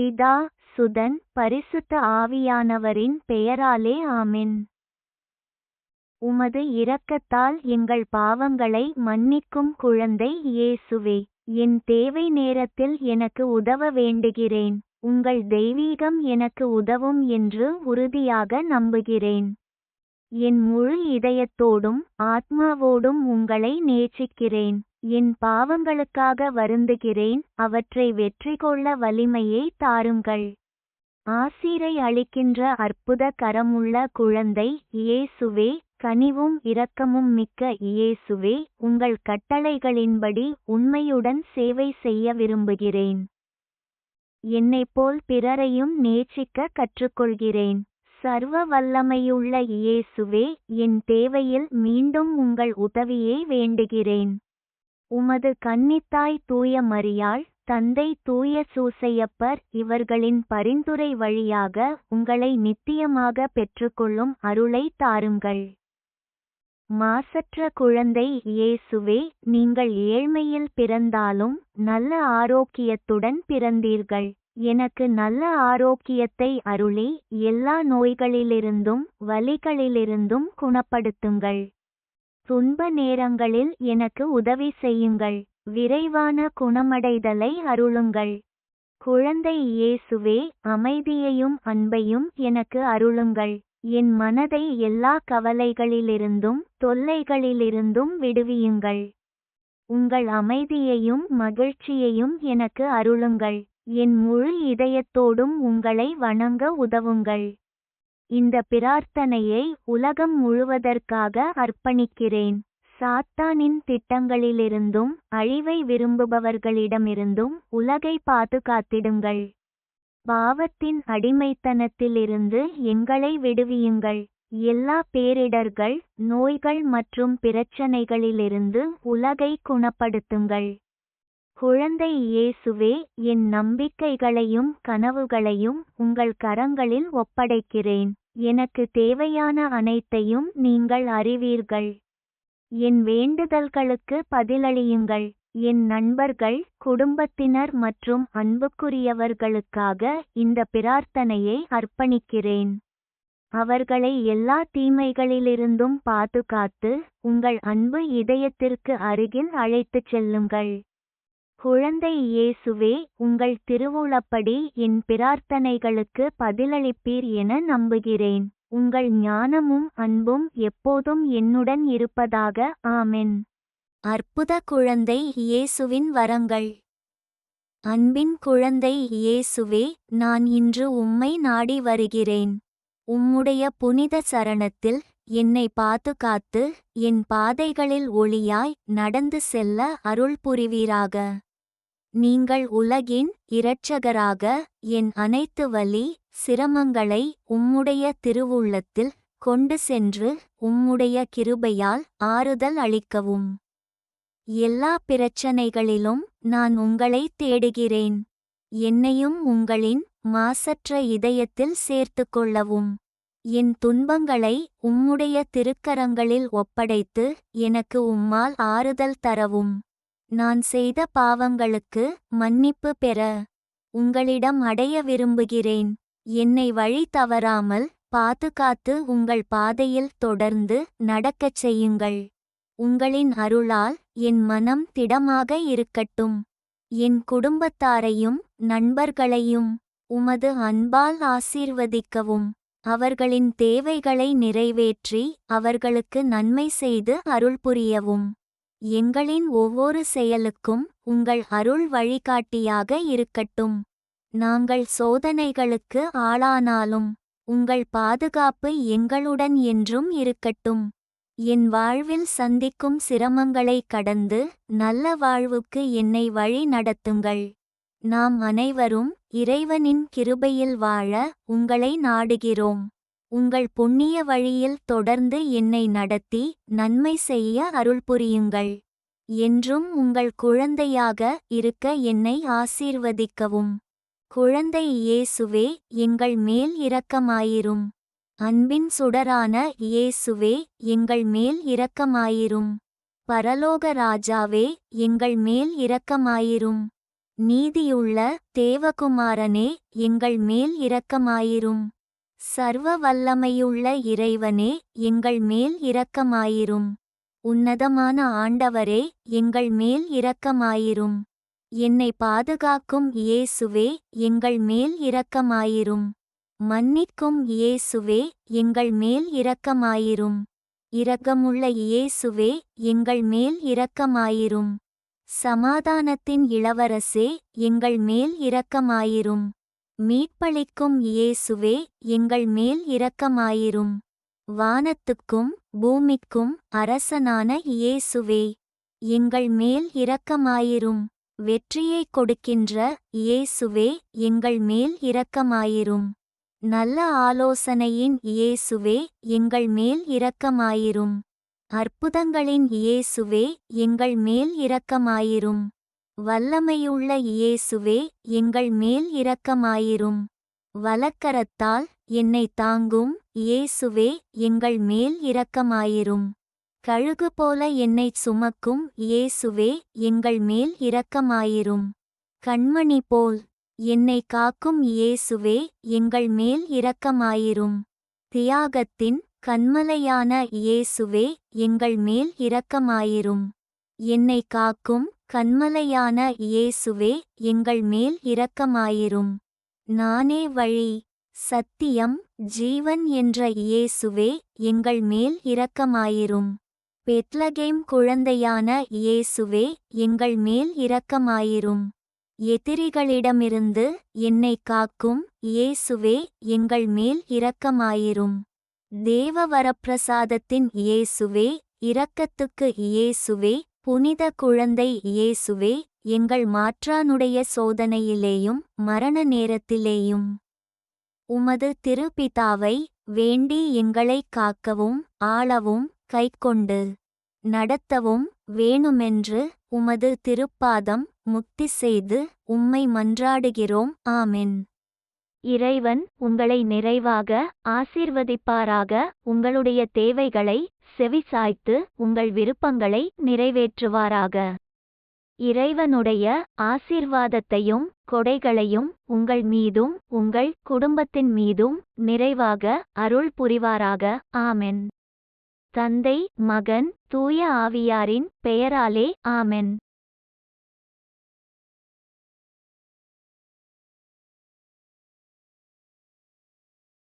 பிதா சுதன் பரிசுத்த ஆவியானவரின் பெயராலே ஆமின். உமது இரக்கத்தால் எங்கள் பாவங்களை மன்னிக்கும் குழந்தை இயேசுவே என் தேவை நேரத்தில் எனக்கு உதவ வேண்டுகிறேன். உங்கள் தெய்வீகம் எனக்கு உதவும் என்று உறுதியாக நம்புகிறேன். என் முழு இதயத்தோடும் ஆத்மாவோடும் உங்களை நேசிக்கிறேன். என் பாவங்களுக்காக வருந்துகிறேன் அவற்றை வெற்றி கொள்ள வலிமையை தாருங்கள். ஆசீரை அளிக்கின்ற அற்புத கரமுள்ள குழந்தை இயேசுவே கனிவும் இரக்கமும் மிக்க இயேசுவே உங்கள் கட்டளைகளின்படி உண்மையுடன் சேவை செய்ய விரும்புகிறேன். என்னைப்போல் பிறரையும் நேசிக்க கற்றுக்கொள்கிறேன். சர்வ வல்லமையுள்ள இயேசுவே என் தேவையில் மீண்டும் உங்கள் உதவியை வேண்டுகிறேன். உமது கன்னித்தாய் தூய மரியாள் தந்தை தூய சூசையப்பர் இவர்களின் பரிந்துரை வழியாக உங்களை நித்தியமாக பெற்றுக்கொள்ளும் அருளை தாருங்கள். மாசற்ற குழந்தை இயேசுவே நீங்கள் ஏழ்மையில் பிறந்தாலும் நல்ல ஆரோக்கியத்துடன் பிறந்தீர்கள். எனக்கு நல்ல ஆரோக்கியத்தை அருளி எல்லா நோய்களிலிருந்தும் வலிகளிலிருந்தும் குணப்படுத்துங்கள். துன்ப நேரங்களில் எனக்கு உதவி செய்யுங்கள். விரைவான குணமடைதலை அருளுங்கள். குழந்தை இயேசுவே அமைதியையும் அன்பையும் எனக்கு அருளுங்கள். என் மனதை எல்லா கவலைகளிலிருந்தும் தொல்லைகளிலிருந்தும் விடுவியுங்கள். உங்கள் அமைதியையும் மகிழ்ச்சியையும் எனக்கு அருளுங்கள். என் முழு இதயத்தோடும் உங்களை வணங்க உதவுங்கள். இந்த பிரார்த்தனையை உலகம் முழுவதற்காக அர்ப்பணிக்கிறேன். சாத்தானின் திட்டங்களிலிருந்தும் அழிவை விரும்புபவர்களிடமிருந்தும் உலகை பாதுகாத்திடுங்கள். பாவத்தின் அடிமைத்தனத்திலிருந்து எங்களை விடுவியுங்கள். எல்லா பேரிடர்கள் நோய்கள் மற்றும் பிரச்சனைகளிலிருந்து உலகை குணப்படுத்துங்கள். குழந்தை இயேசுவே என் நம்பிக்கைகளையும் கனவுகளையும் உங்கள் கரங்களில் ஒப்படைக்கிறேன். எனக்கு தேவையான அனைத்தையும் நீங்கள் அறிவீர்கள். என் வேண்டுதல்களுக்கு பதிலளியுங்கள். என் நண்பர்கள் குடும்பத்தினர் மற்றும் அன்புக்குரியவர்களுக்காக இந்த பிரார்த்தனையை அர்ப்பணிக்கிறேன். அவர்களை எல்லா தீமைகளிலிருந்தும் பாதுகாத்து உங்கள் அன்பு இதயத்திற்கு அருகில் அழைத்துச் செல்லுங்கள். குழந்தை இயேசுவே உங்கள் திருவுளப்படி என் பிரார்த்தனைகளுக்கு பதிலளிப்பீர் என நம்புகிறேன். உங்கள் ஞானமும் அன்பும் எப்போதும் என்னுடன் இருப்பதாக ஆமென். அற்புத குழந்தை இயேசுவின் வரங்கள். அன்பின் குழந்தை இயேசுவே நான் இன்று உம்மை நாடி வருகிறேன். உம்முடைய புனித சரணத்தில் என்னை பாதுகாத்து என் பாதைகளில் ஒளியாய் நடந்து செல்ல அருள் புரிவீராக. நீங்கள் உலகின் இரட்சகராக என் அனைத்து வலி சிரமங்களை உம்முடைய திருவுள்ளத்தில் கொண்டு சென்று உம்முடைய கிருபையால் ஆறுதல் அளிக்கவும். எல்லா பிரச்சனைகளிலும் நான் உங்களை தேடுகிறேன். என்னையும் உங்களின் மாசற்ற இதயத்தில் சேர்த்து கொள்ளவும். என் துன்பங்களை உம்முடைய திருக்கரங்களில் ஒப்படைத்து எனக்கு உம்மால் ஆறுதல் தரவும். நான் செய்த பாவங்களுக்கு மன்னிப்பு பெற உங்களிடம் அடைய விரும்புகிறேன். என்னை வழி தவறாமல் பாதுகாத்து உங்கள் பாதையில் தொடர்ந்து நடக்கச் செய்யுங்கள். உங்களின் அருளால் என் மனம் திடமாக இருக்கட்டும். என் குடும்பத்தாரையும் நண்பர்களையும் உமது அன்பால் ஆசீர்வதிக்கவும். அவர்களின் தேவைகளை நிறைவேற்றி அவர்களுக்கு நன்மை செய்து அருள் புரியவும். எங்களின் ஒவ்வொரு செயலுக்கும் உங்கள் அருள் வழிகாட்டியாக இருக்கட்டும். நாங்கள் சோதனைகளுக்கு ஆளானாலும் உங்கள் பாதுகாப்பு எங்களுடன் என்றும் இருக்கட்டும். என் வாழ்வில் சந்திக்கும் சிரமங்களை கடந்து நல்ல வாழ்வுக்கு என்னை வழி நடத்துங்கள். நாம் அனைவரும் இறைவனின் கிருபையில் வாழ உங்களை நாடுகிறோம். உங்கள் புண்ணிய வழியில் தொடர்ந்து என்னை நடத்தி நன்மை செய்ய அருள் புரியுங்கள். என்றும் உங்கள் குழந்தையாக இருக்க என்னை ஆசீர்வதிக்கவும். குழந்தை இயேசுவே எங்கள் மேல் இரக்கமாயிரும். அன்பின் சுடரான இயேசுவே எங்கள் மேல் இரக்கமாயிரும். பரலோக ராஜாவே எங்கள் மேல் இரக்கமாயிரும். நீதியுள்ள தேவகுமாரனே எங்கள் மேல் இரக்கமாயிரும். சர்வ வல்லமையுள்ள இறைவனே எங்கள் மேல் இரக்கமாயிரும். உன்னதமான ஆண்டவரே எங்கள் மேல் இரக்கமாயிரும். என்னை பாதுகாக்கும் இயேசுவே எங்கள் மேல் இரக்கமாயிரும். மன்னிக்கும் இயேசுவே எங்கள் மேல் இரக்கமாயிரும். இரக்கமுள்ள இயேசுவே எங்கள் மேல் இரக்கமாயிரும். சமாதானத்தின் இளவரசே எங்கள் மேல் இரக்கமாயிரும். மீட்பளிக்கும் இயேசுவே எங்கள் மேல் இரக்கமாயிரும். வானத்துக்கும் பூமிக்கும் அரசனான இயேசுவே எங்கள் மேல் இரக்கமாயிரும். வெற்றியைக் கொடுக்கின்ற இயேசுவே எங்கள் மேல் இரக்கமாயிரும். நல்ல ஆலோசனையின் இயேசுவே எங்கள் மேல் இரக்கமாயிரும். அற்புதங்களின் இயேசுவே எங்கள் மேல் இரக்கமாயிரும். வல்லமையுள்ள இயேசுவே எங்கள் மேல் இரக்கமாயிரும். வலக்கரத்தால் என்னை தாங்கும் இயேசுவே எங்கள் மேல் இரக்கமாயிரும். கழுகு போல என்னைச் சுமக்கும் இயேசுவே எங்கள் மேல் இரக்கமாயிரும். கண்மணி போல் என்னை காக்கும் இயேசுவே எங்கள் மேல் இரக்கமாயிரும். தியாகத்தின் கண்மலையான இயேசுவே எங்கள் மேல் இரக்கமாயிரும். என்னை காக்கும் கண்மலையான இயேசுவே எங்கள் மேல் இரக்கமாயிரும். நானே வழி சத்தியம் ஜீவன் என்ற இயேசுவே எங்கள் மேல் இரக்கமாயிரும். பெத்லகேம் குழந்தையான இயேசுவே எங்கள் மேல் இரக்கமாயிரும். எதிரிகளிடமிருந்து என்னை காக்கும் இயேசுவே எங்கள் மேல் இரக்கமாயிரும். தேவ வரப்பிரசாதத்தின் இயேசுவே இரக்கத்துக்கு இயேசுவே புனித குழந்தை இயேசுவே எங்கள் மாற்றானுடைய சோதனையிலேயும் மரண நேரத்திலேயும். உமது திருப்பிதாவை வேண்டி எங்களைக் காக்கவும் ஆளவும் கைக்கொண்டு நடத்தவும் வேணுமென்று உமது திருப்பாதம் முக்தி செய்து உம்மை மன்றாடுகிறோம். ஆமென். இறைவன் உங்களை நிறைவாக ஆசீர்வதிப்பாராக. உங்களுடைய தேவைகளை செவிசாய்த்து உங்கள் விருப்பங்களை நிறைவேற்றுவாராக. இறைவனுடைய ஆசீர்வாதத்தையும் கொடைகளையும் உங்கள் மீதும் உங்கள் குடும்பத்தின் மீதும் நிறைவாக அருள் புரிவாராக. ஆமென். தந்தை மகன் தூய ஆவியாரின் பெயராலே ஆமென்.